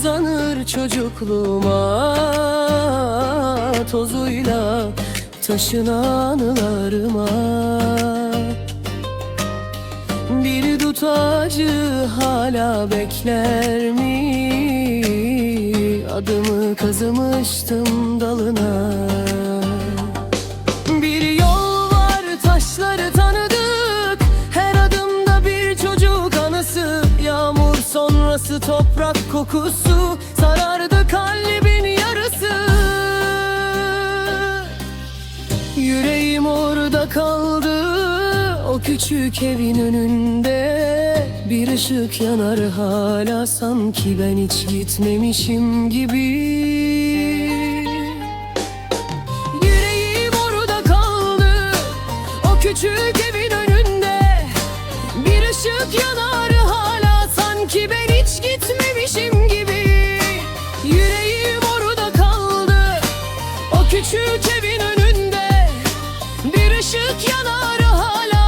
uzanır çocukluğuma Tozuyla taşınan anılarıma Bir dut ağacı hala bekler mi? Adımı kazımıştım dalına sonrası toprak kokusu Sarardı kalbin yarısı. Yüreğim orada kaldı O küçük evin önünde. Bir ışık yanar hala Sanki ben hiç gitmemişim gibi. Yüreğim orada kaldı O küçük evin önünde. Bir ışık yanar Küçük evin önünde bir ışık yanar hala.